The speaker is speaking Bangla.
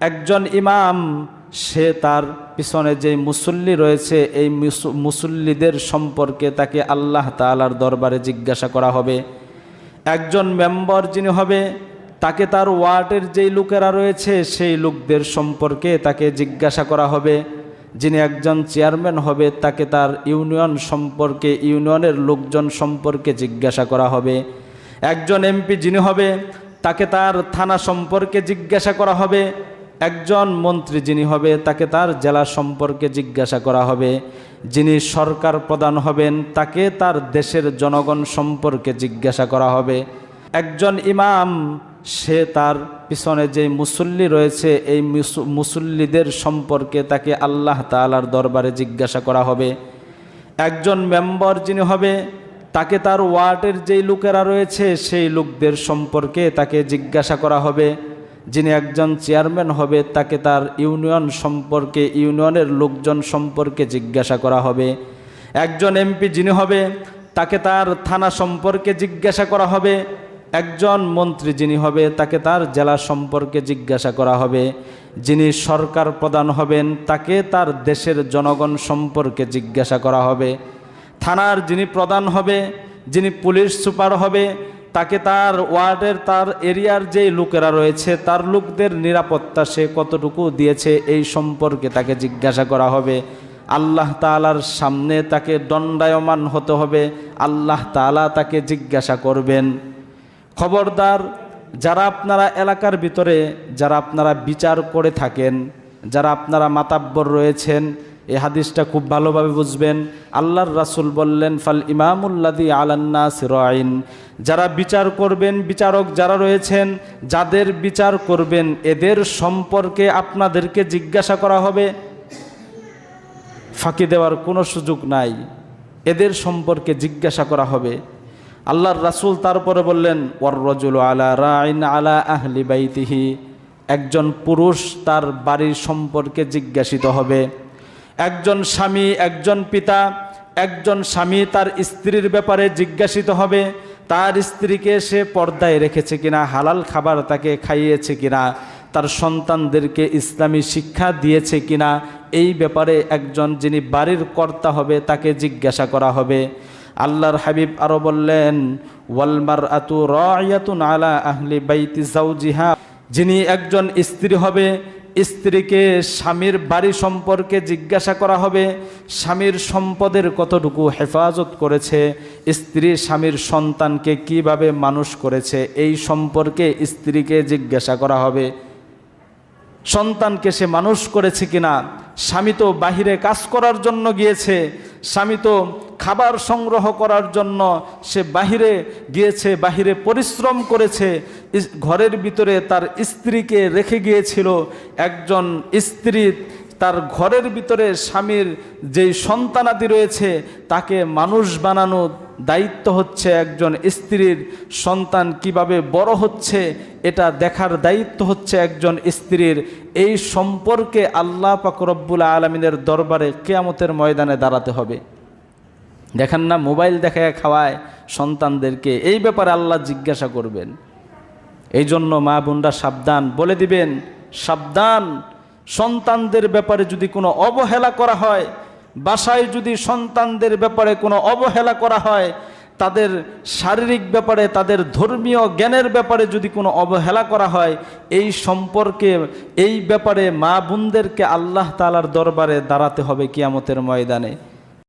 একজন ইমাম, সে তার পিছনে যে মুসল্লি রয়েছে, এই মুসল্লিদের সম্পর্কে তাকে আল্লাহ তাআলার দরবারে জিজ্ঞাসা করা হবে। একজন মেম্বার যিনি হবে, তাকে তার ওয়ার্ডের যেই লোকেরা রয়েছে, সেই লোকদের সম্পর্কে তাকে জিজ্ঞাসা করা হবে। যিনি একজন চেয়ারম্যান হবে, তাকে তার ইউনিয়ন সম্পর্কে, ইউনিয়নের লোকজন সম্পর্কে জিজ্ঞাসা করা হবে। একজন এমপি যিনি হবে, তাকে তার থানা সম্পর্কে জিজ্ঞাসা করা হবে। একজন মন্ত্রী যিনি হবে, তাকে তার জেলা সম্পর্কে জিজ্ঞাসা করা হবে। যিনি সরকার প্রধান হবেন, তাকে তার দেশের জনগণ সম্পর্কে জিজ্ঞাসা করা হবে। একজন ইমাম, সে তার পিছনে যে মুসল্লি রয়েছে, এই মুসল্লিদের সম্পর্কে তাকে আল্লাহ তাআলার দরবারে জিজ্ঞাসা করা হবে। একজন মেম্বার যিনি হবে, তাকে তার ওয়ার্ডের যেই লোকেরা রয়েছে, সেই লোকদের সম্পর্কে তাকে জিজ্ঞাসা করা হবে। যিনি একজন চেয়ারম্যান হবে, তাকে তার ইউনিয়ন সম্পর্কে, ইউনিয়নের লোকজন সম্পর্কে জিজ্ঞাসা করা হবে। একজন এমপি যিনি হবে, তাকে তার থানা সম্পর্কে জিজ্ঞাসা করা হবে। একজন মন্ত্রী যিনি হবে, তাকে তার জেলা সম্পর্কে জিজ্ঞাসা করা হবে। যিনি সরকার প্রদান হবেন, তাকে তার দেশের জনগণ সম্পর্কে জিজ্ঞাসা করা হবে। থানার যিনি প্রধান হবে, যিনি পুলিশ সুপার হবে তাকে তার ওয়ার্ডের, তার এরিয়ার যেই লোকেরা রয়েছে, তার লোকদের নিরাপত্তা সে কতটুকু দিয়েছে এই সম্পর্কে তাকে জিজ্ঞাসা করা হবে। আল্লাহ তালার সামনে তাকে দণ্ডায়মান হতে হবে। আল্লাহ তালা তাকে জিজ্ঞাসা করবেন। খবরদার, যারা আপনারা এলাকার ভিতরে, যারা আপনারা বিচার করে থাকেন, যারা আপনারা মাতাব্বর রয়েছেন এই হাদিসটা খুব ভালোভাবে বুঝবেন। আল্লাহর রাসূল বললেন, ফাল ইমামুল্লাদি আলান্না সিরাইন যারা বিচার করবেন, বিচারক যারা রয়েছেন, যাদের বিচার করবেন, এদের সম্পর্কে আপনাদেরকে জিজ্ঞাসা করা হবে। ফাঁকি দেওয়ার কোনো সুযোগ নাই। এদের সম্পর্কে জিজ্ঞাসা করা হবে। আল্লাহর রাসূল তারপরে বললেন, ওয়ার রজুল আলা রাইন আলা আহলি বাইতিহি। একজন পুরুষ তার বাড়ির সম্পর্কে জিজ্ঞাসিত হবে। একজন স্বামী, একজন পিতা, একজন স্বামী তার স্ত্রীর ব্যাপারে জিজ্ঞাসিত হবে, তার স্ত্রীকে সে পর্দায় রেখেছে কিনা, হালাল খাবার তাকে খাইয়েছে কিনা, তার সন্তানদেরকে ইসলামী শিক্ষা দিয়েছে কিনা, এই ব্যাপারে একজন যিনি বাড়ির কর্তা হবে তাকে জিজ্ঞাসা করা হবে। আল্লাহর হাবিব আরও বললেন ওয়ালমার আতু রায়াতুন আলা আহলি বাইতি জাউজিহা। যিনি একজন স্ত্রী হবে, স্ত্রীকে স্বামীর বাড়ি সম্পর্কে জিজ্ঞাসা করা হবে, স্বামীর সম্পদের কতটুকু হেফাজত করেছে, স্ত্রী স্বামীর সন্তানকে কীভাবে মানুষ করেছে, এই সম্পর্কে স্ত্রীকে জিজ্ঞাসা করা হবে। সন্তানকে সে মানুষ করেছে কিনা? স্বামী তো বাহিরে কাজ করার জন্য গিয়েছে, স্বামী তো খাবার সংগ্রহ করার জন্য সে বাহিরে গিয়েছে, বাহিরে পরিশ্রম করেছে ঘরের ভিতরে তার স্ত্রীকে রেখে গিয়েছিল। একজন স্ত্রী তার ঘরের ভিতরে স্বামীর যেই সন্তানাদি রয়েছে, তাকে মানুষ বানানো দায়িত্ব হচ্ছে একজন স্ত্রীর সন্তান কীভাবে বড় হচ্ছে, এটা দেখার দায়িত্ব হচ্ছে একজন স্ত্রীর। এই সম্পর্কে আল্লাহ পাক রব্বুল আলমিনের দরবারে কেয়ামতের ময়দানে দাঁড়াতে হবে। দেখেন না, মোবাইল দেখায় খাওয়ায় সন্তানদেরকে। এই ব্যাপারে আল্লাহ জিজ্ঞাসা করবেন। এই জন্য মা বোনরা সাবধান। বলে দিবেন, সাবধান। সন্তানদের ব্যাপারে যদি কোনো অবহেলা করা হয়, বাসায় যদি সন্তানদের ব্যাপারে কোনো অবহেলা করা হয়, তাদের শারীরিক ব্যাপারে, তাদের ধর্মীয় জ্ঞানের ব্যাপারে যদি কোনো অবহেলা করা হয়, এই সম্পর্কে, এই ব্যাপারে মা বোনদেরকে আল্লাহ তালার দরবারে দাঁড়াতে হবে কিয়ামতের ময়দানে।